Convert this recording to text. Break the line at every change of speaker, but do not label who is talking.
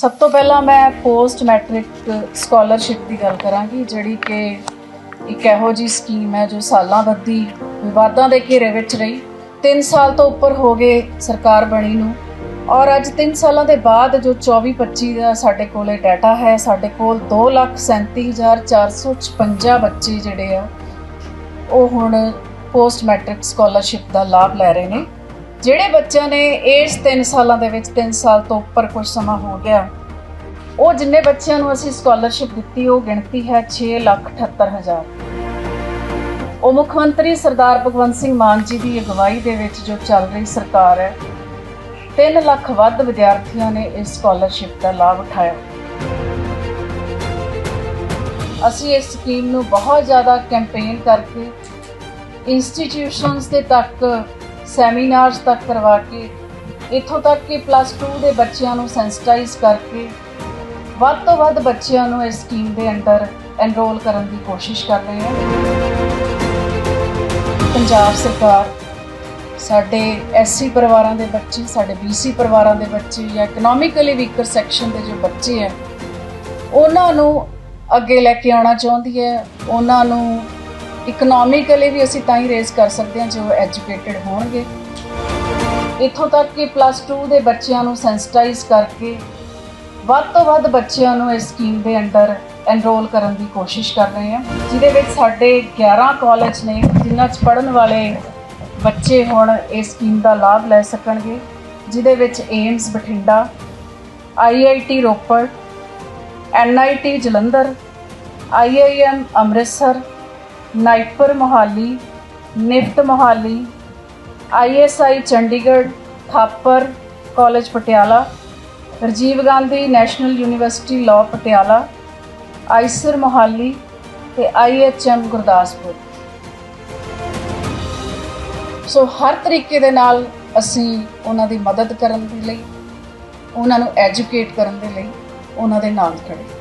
ਸਭ ਤੋਂ ਪਹਿਲਾਂ ਮੈਂ ਪੋਸਟ ਮੈਟ੍ਰਿਕ ਸਕਾਲਰਸ਼ਿਪ ਦੀ ਗੱਲ ਕਰਾਂਗੀ, ਜਿਹੜੀ ਕਿ ਇੱਕ ਇਹੋ ਜੀ ਸਕੀਮ ਹੈ ਜੋ ਸਾਲਾਂ ਬੱਧੀ ਵਿਵਾਦਾਂ ਦੇ ਘੇਰੇ ਵਿੱਚ ਰਹੀ। 3 ਸਾਲ ਤੋਂ ਉੱਪਰ ਹੋ ਗਏ ਸਰਕਾਰ ਬਣੀ ਨੂੰ ਔਰ ਅੱਜ 3 ਸਾਲਾਂ ਦੇ ਬਾਅਦ ਜੋ 24-25 ਦਾ ਸਾਡੇ ਕੋਲੇ ਡਾਟਾ ਹੈ, ਸਾਡੇ ਕੋਲ 237456 ਬੱਚੇ ਜਿਹੜੇ ਆ, ਉਹ ਹੁਣ ਪੋਸਟ ਮੈਟ੍ਰਿਕ ਸਕਾਲਰਸ਼ਿਪ ਦਾ ਲਾਭ ਲੈ ਰਹੇ ਨੇ। ਜਿਹੜੇ ਬੱਚਿਆਂ ਨੇ ਇਸ 3 ਸਾਲਾਂ ਦੇ ਵਿੱਚ 3 ਸਾਲ ਤੋਂ ਉੱਪਰ ਕੁਝ ਸਮਾਂ ਹੋ ਗਿਆ ਉਹ ਜਿੰਨੇ ਬੱਚਿਆਂ ਨੂੰ ਅਸੀਂ ਸਕਾਲਰਸ਼ਿਪ ਦਿੱਤੀ ਉਹ ਗਿਣਤੀ ਹੈ 6,78,000 ਉਹ ਮੁੱਖ ਮੰਤਰੀ ਸਰਦਾਰ ਭਗਵੰਤ ਸਿੰਘ ਮਾਨ ਜੀ ਦੀ ਅਗਵਾਈ ਦੇ ਵਿੱਚ ਜੋ ਚੱਲ ਰਹੀ ਸਰਕਾਰ ਹੈ 3 ਲੱਖ ਵੱਧ ਵਿਦਿਆਰਥੀਆਂ ਨੇ ਇਸ ਸਕਾਲਰਸ਼ਿਪ ਦਾ ਲਾਭ ਉਠਾਇਆ। ਅਸੀਂ ਇਸ ਸਕੀਮ ਨੂੰ ਬਹੁਤ ਜ਼ਿਆਦਾ ਕੈਂਪੇਨ ਕਰਕੇ ਇੰਸਟੀਟਿਊਸ਼ਨਸ ਦੇ ਤੱਕ ਸੈਮੀਨਾਰਸ ਤੱਕ ਕਰਵਾ ਕੇ, ਇੱਥੋਂ ਤੱਕ ਕਿ ਪਲੱਸ 2 ਦੇ ਬੱਚਿਆਂ ਨੂੰ ਸੈਂਸਿਟਾਈਜ਼ ਕਰਕੇ, ਵੱਧ ਤੋਂ ਵੱਧ ਬੱਚਿਆਂ ਨੂੰ ਇਸ ਸਕੀਮ ਦੇ ਅੰਡਰ ਐਨਰੋਲ ਕਰਨ ਦੀ ਕੋਸ਼ਿਸ਼ ਕਰ ਰਹੇ ਹਾਂ। ਪੰਜਾਬ ਸਰਕਾਰ, ਸਾਡੇ ਐਸਸੀ ਪਰਿਵਾਰਾਂ ਦੇ ਬੱਚੇ, ਸਾਡੇ ਬੀਸੀ ਪਰਿਵਾਰਾਂ ਦੇ ਬੱਚੇ ਜਾਂ ਇਕਨੋਮਿਕਲੀ ਵੀਕਰ ਸੈਕਸ਼ਨ ਦੇ ਜੋ ਬੱਚੇ ਹੈ ਉਹਨਾਂ ਨੂੰ ਅੱਗੇ ਲੈ ਕੇ ਆਉਣਾ ਚਾਹੁੰਦੀ ਹੈ, ਉਹਨਾਂ ਨੂੰ ਇਕਨੋਮਿਕਲੀ ਵੀ ਅਸੀਂ ਤਾਂ ਹੀ ਰੇਜ਼ ਕਰ ਸਕਦੇ ਹਾਂ ਜੋ ਐਜੂਕੇਟਿਡ ਹੋਣਗੇ। ਇੱਥੋਂ ਤੱਕ ਕਿ ਪਲੱਸ 2 ਦੇ ਬੱਚਿਆਂ ਨੂੰ ਸੈਂਸਿਟਾਈਜ਼ ਕਰਕੇ ਵੱਧ ਤੋਂ ਵੱਧ ਬੱਚਿਆਂ ਨੂੰ ਇਸ ਸਕੀਮ ਦੇ ਅੰਡਰ ਐਨਰੋਲ ਕਰਨ ਦੀ ਕੋਸ਼ਿਸ਼ ਕਰ ਰਹੇ ਹਾਂ। ਜਿਹਦੇ ਵਿੱਚ ਸਾਡੇ 11 ਕਾਲਜ ਨੇ, ਜਿਨ੍ਹਾਂ 'ਚ ਪੜ੍ਹਨ ਵਾਲੇ ਬੱਚੇ ਹੁਣ ਇਸ ਸਕੀਮ ਦਾ ਲਾਭ ਲੈ ਸਕਣਗੇ। ਜਿਹਦੇ ਵਿੱਚ AIIMS Bathinda IIT Ropar NIT Jalandhar IIM Amritsar NIPER Mohali NIFT Mohali ISI Chandigarh Thapar college Patiala Rajiv Gandhi national university law Patiala IISER Mohali ਤੇ ਆਈਐਚਐਮ ਗੁਰਦਾਸਪੁਰ ਸੋ ਹਰ ਤਰੀਕੇ ਦੇ ਨਾਲ ਅਸੀਂ ਉਹਨਾਂ ਦੀ ਮਦਦ ਕਰਨ ਦੇ ਲਈ ਉਹਨਾਂ ਨੂੰ ਐਜੂਕੇਟ ਕਰਨ ਦੇ ਲਈ ਉਹਨਾਂ ਦੇ ਨਾਲ ਖੜੇ